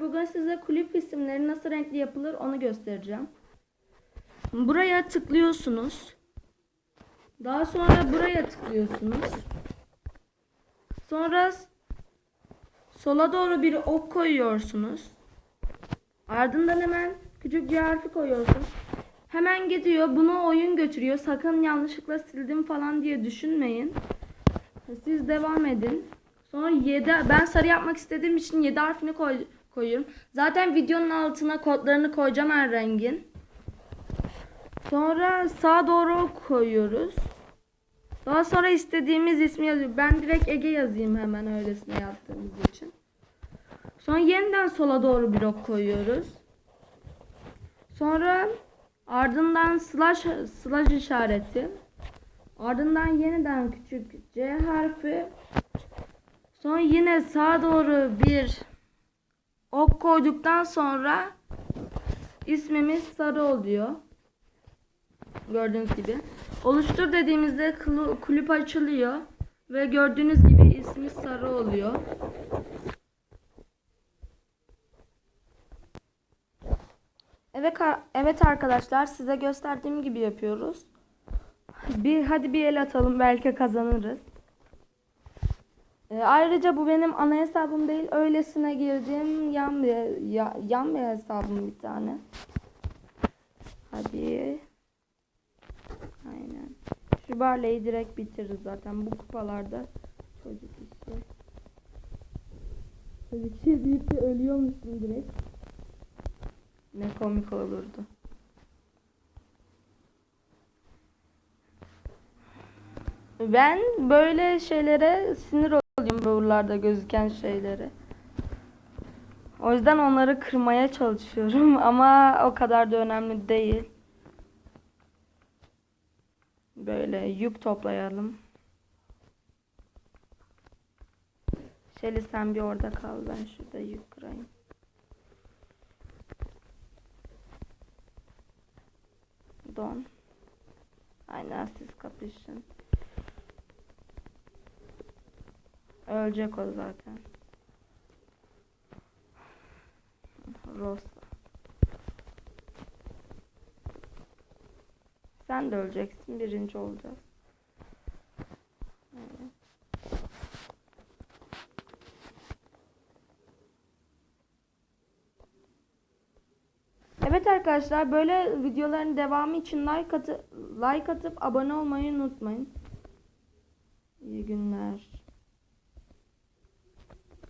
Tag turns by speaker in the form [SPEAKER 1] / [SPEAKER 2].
[SPEAKER 1] Bugün size kulüp isimleri nasıl renkli yapılır onu göstereceğim. Buraya tıklıyorsunuz. Daha sonra buraya tıklıyorsunuz. Sonra sola doğru bir ok koyuyorsunuz. Ardından hemen küçük C harfi koyuyorsunuz. Hemen gidiyor. Bunu oyun götürüyor. Sakın yanlışlıkla sildim falan diye düşünmeyin. Siz devam edin. Sonra 7 ben sarı yapmak istediğim için 7 harfini koy, koyuyorum. Zaten videonun altına kodlarını koyacağım her rengin. Sonra sağa doğru koyuyoruz. Daha sonra istediğimiz ismi yazıyor. Ben direkt Ege yazayım hemen öylesine yaptığımız için. Sonra yeniden sola doğru bir ok koyuyoruz. Sonra ardından slash slash işareti. Ardından yeniden küçük C harfi. Sonra yine sağa doğru bir ok koyduktan sonra ismimiz sarı oluyor. Gördüğünüz gibi. Oluştur dediğimizde kulüp açılıyor ve gördüğünüz gibi ismi sarı oluyor. Evet, evet arkadaşlar size gösterdiğim gibi yapıyoruz. Bir hadi bir el atalım belki kazanırız. Ee, ayrıca bu benim ana hesabım değil. Öylesine girdiğim yan bir ya- yan bir hesabım bir tane. Hadi. Aynen. Şu barleyi direkt bitiririz zaten bu kupalarda. Çocuk işi. Çocuk şey deyip de ölüyormuşsun direkt. Ne komik olurdu. Ben böyle şeylere sinir oluyorum buralarda gözüken şeylere. O yüzden onları kırmaya çalışıyorum ama o kadar da önemli değil. Böyle yük toplayalım. Şeli sen bir orada kal ben şurada yük kırayım. Don. Aynen siz kapışın. Ölecek o zaten. Rosa. Sen de öleceksin. Birinci olacağız. Evet. Arkadaşlar böyle videoların devamı için like atıp like atıp abone olmayı unutmayın.